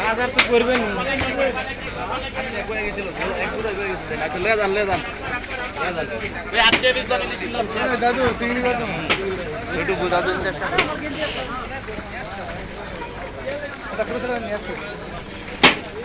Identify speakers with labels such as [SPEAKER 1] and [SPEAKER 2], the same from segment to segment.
[SPEAKER 1] হাজার তো করবেন দাদু চিংড়ি দাদু
[SPEAKER 2] একটু বোঝা যাচ্ছে
[SPEAKER 1] এটা পুরো নিয়ে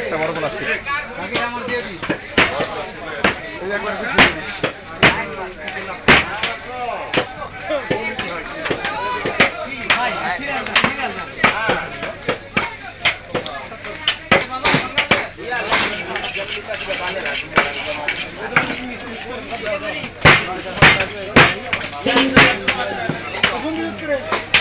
[SPEAKER 1] একটা বড় প্লাস্টিক Thank you.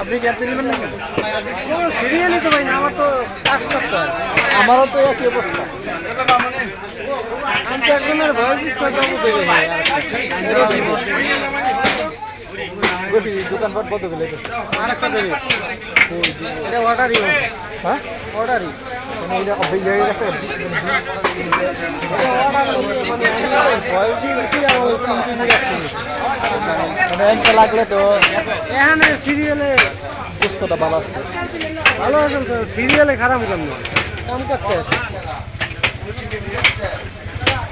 [SPEAKER 1] আপনি এতে নেবেন না সিরিয়ালি তো ভাই না আমার তো কাজ করতে হয়। আমারও তো একই অবস্থা। আমি তো একজনের ভয়েস করে দোকানপাট বন্ধ করে আরেকটা দেবে। এটা অর্ডারই হ্যাঁ? অর্ডারই মানে এটা অভ্যাস হয়ে গেছে। মানে লাগলে তো এখানে সিরিয়ালে সুস্থতা ভালো আছে। ভালো আছেন তো সিরিয়ালে খারাপ কেন কাম করতে